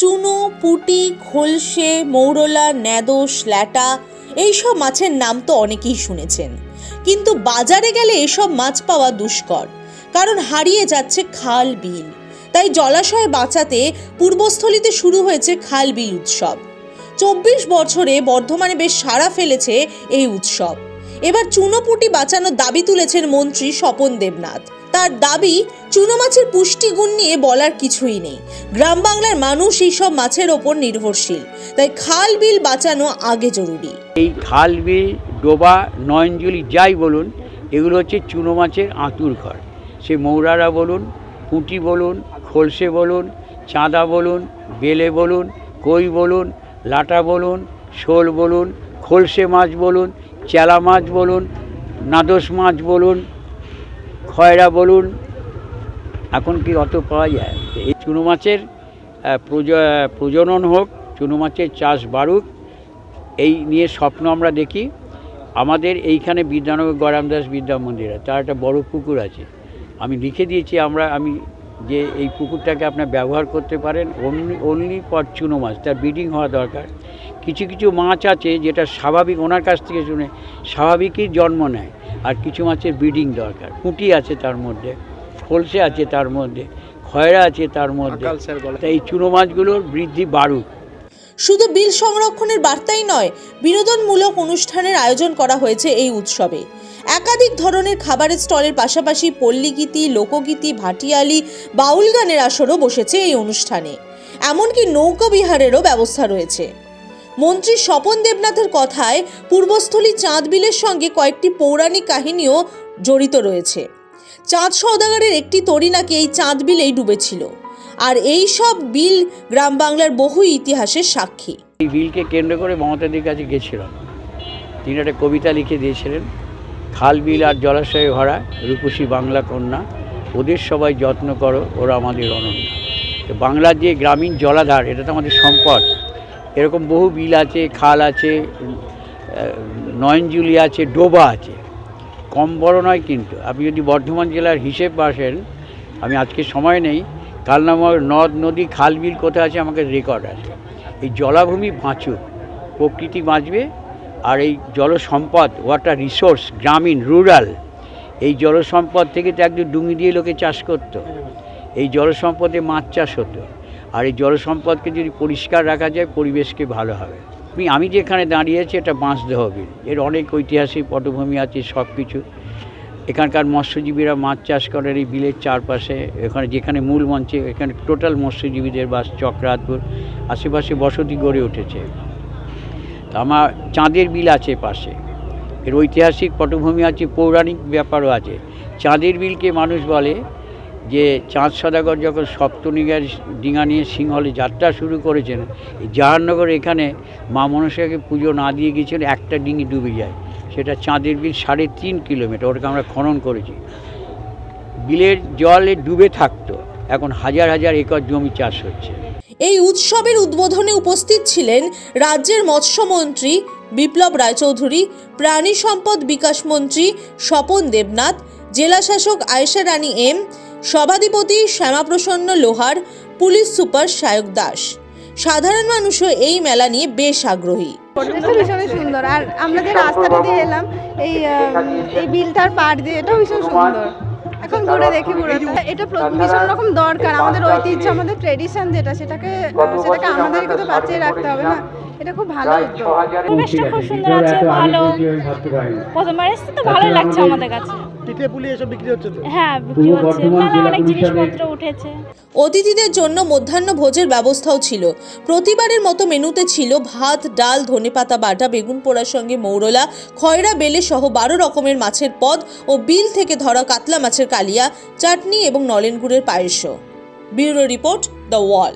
চুনো, পুটি, খোলসে, মৌরলা ন্যাদোস ল্যাটা, এইসব মাছের নাম তো অনেকেই শুনেছেন। কিন্তু বাজারে গেলে এসব মাছ পাওয়া দুষ্কর, কারণ হারিয়ে যাচ্ছে খাল বিল। তাই জলাশয় বাঁচাতে পূর্বস্থলীতে শুরু হয়েছে খাল বিল উৎসব। চব্বিশ বছরে বর্ধমানে বেশ সাড়া ফেলেছে এই উৎসব। এবার চুনোপুটি বাঁচানোর দাবি তুলেছেন মন্ত্রী স্বপন দেবনাথ। তার দাবি চুনো মাছের পুষ্টিগুণ নিয়ে বলার কিছুই নেই। গ্রাম বাংলার মানুষ এই সব মাছের ওপর নির্ভরশীল। তাই খাল বিল বাঁচানো আগে জরুরি। এই খাল বিল, ডোবা, নয়নজুলি যাই বলুন, এগুলো হচ্ছে চুনো মাছের আঁতুর ঘর। সে মৌরারা বলুন, পুঁটি বলুন, খোলসে বলুন, চাঁদা বলুন, বেলে বলুন, কই বলুন, লাটা বলুন, শোল বলুন, খোলসে মাছ বলুন, চেলা মাছ বলুন, নাদোস মাছ বলুন, খয়রা বলুন এখন কি অত পাওয়া যায়? এই চুনো মাছের প্রজ- প্রজনন হোক, চুনো মাছের চাষ বাড়ুক, এই নিয়ে স্বপ্ন আমরা দেখি। আমাদের এইখানে বিদ্যানগর গরামদাস বিদ্যা মন্দির, তার একটা বড় পুকুর আছে। আমি লিখে দিয়েছি আমরা, আমি যে এই পুকুরটাকে আপনার ব্যবহার করতে পারেন অনলি অনলি ফর চুনো মাছ, তার ব্রিডিং হওয়া দরকার। কিছু কিছু মাছ আছে যেটা স্বাভাবিক, ওনার কাছ থেকে শুনে স্বাভাবিকই জন্ম নেয়, আর কিছু মাছের ব্রিডিং দরকার পুঁটি আছে তার মধ্যে। ফলসে আছে তার মধ্যে খয়রা আছে তার মধ্যে। তাই এই চুনো মাছগুলোর বৃদ্ধি বাড়ুক। শুধু বিল সংরক্ষণের বার্তাই নয় বিনোদনমূলক অনুষ্ঠানের আয়োজন করা হয়েছে এই উৎসবে। একাধিক ধরনের খাবারের স্টলের পাশাপাশি পল্লীগীতি লোকগীতি ভাটিয়ালি বাউল গানের আসরও বসেছে এই অনুষ্ঠানে। এমনকি নৌকা বিহারেরও ব্যবস্থা রয়েছে। মন্ত্রী স্বপন দেবনাথের কথায় পূর্বস্থলী চাঁদ বিলের সঙ্গে কয়েকটি পৌরাণিক কাহিনীও জড়িত রয়েছে। চাঁদ সওদাগরের একটি তরি নাকি এই চাঁদ বিলেই ডুবেছিল। আর এই সব বিল গ্রাম বাংলার বহু ইতিহাসের সাক্ষী। এই বিলকে কেন্দ্র করে মমতাদির কাছে গেছিলাম। তিনি একটা কবিতা লিখে দিয়েছিলেন, খাল বিল আর জলাশয়ে ভরা, রূপসী বাংলা কন্যা, ওদের সবাই যত্ন করো, ওরা আমাদের অনন্য। তো বাংলার যে গ্রামীণ জলাধার, এটা তো আমাদের সম্পদ। এরকম বহু বিল আছে, খাল আছে নয়নজুলি আছে, ডোবা আছে। কম বড় নয় কিন্তু। আপনি যদি বর্ধমান জেলার হিসেব আসেন, আমি আজকে সময় নেই, কাল নামক নদ, নদী, খাল, বিল কোথায় আছে আমাকে রেকর্ড আছে। এই জলাভূমি বাঁচুক, প্রকৃতি বাঁচবে, আর এই জলসম্পদ ওয়াটার রিসোর্স গ্রামীণ রুরাল এই জলসম্পদ থেকে তো একদম ডুঙি দিয়ে লোকে চাষ করতো। এই জলসম্পদে মাছ চাষ হতো। আর এই জলসম্পদকে যদি পরিষ্কার রাখা যায়, পরিবেশকে ভালো হবে। আমি আমি যেখানে দাঁড়িয়ে আছি এটা বাঁশদেহ বিল এর অনেক ঐতিহাসিক পটভূমি আছে সব কিছু এখানকার মৎস্যজীবীরা মাছ চাষ করেন এই বিলের চারপাশে। এখানে, যেখানে মূল মঞ্চে, এখানে টোটাল মৎস্যজীবীদের বাস, চক্রাতপুর। আশেপাশে বসতি গড়ে উঠেছে। আমার চাঁদের বিল আছে পাশে। এর ঐতিহাসিক পটভূমি আছে, পৌরাণিক ব্যাপারও আছে। চাঁদের বিলকে মানুষ বলে যে চাঁদ সদাগর যখন সপ্তনিগার ডিঙা নিয়ে সিংহলে যাত্রা শুরু করেছেন, এই জাহাননগর এখানে মা মনসাকে পুজো না দিয়ে গিয়েছিল একটা ডিঙি ডুবে যায়। সেটা চাঁদের বিল সাড়ে তিন কিলোমিটার, ওটাকে আমরা খনন করেছি। বিলের জলে ডুবে থাকতো, এখন হাজার হাজার একর জমি চাষ হচ্ছে। এই উৎসবের উদ্বোধনে উপস্থিত ছিলেন রাজ্যের মৎস্যমন্ত্রী বিপ্লব রায়চৌধুরী, প্রাণী সম্পদ বিকাশ মন্ত্রী স্বপন দেবনাথ, জেলাশাসক আয়েশা রানী এম সভাধিপতি শ্যামাপ্রসন্ন লোহার, পুলিশ সুপার সায়ক দাস। সাধারণ মানুষও এই মেলা নিয়ে বেশ আগ্রহী। ভীষণই সুন্দর। আর আমরা যে রাস্তাটা দিয়ে এলাম, এই এই বিলটার পার দিয়ে, এটাও ভীষণ সুন্দর। এখন ঘুরে দেখি পুরো এটা ভীষণ রকম দরকার। আমাদের ঐতিহ্য, আমাদের ট্রেডিশন যেটা, সেটাকে সেটাকে আমাদেরকে তো বাঁচিয়ে রাখতে হবে না? এটা খুব ভালো পরিবেশটা খুব সুন্দর আছে ভালো। প্রথমবার এসেছি তো ভালোই লাগছে আমাদের কাছে। পিঠে পুলি এসব বিক্রি হচ্ছে তো? হ্যাঁ বিক্রি হচ্ছে। মেলা অনেক জিনিসপত্র উঠেছে। অতিথিদের জন্য মধ্যাহ্ন ভোজের ব্যবস্থাও ছিল। প্রতিবারের মতো মেনুতে ছিল ভাত ডাল ধনেপাতা বাটা বেগুন পোড়ার সঙ্গে মৌরলা খয়রা বেলে সহ বারো রকমের মাছের পদ ও বিল থেকে ধরা কাতলা মাছের কালিয়া চাটনি এবং নলেন গুড়ের পায়েসও। Bureau report the wall.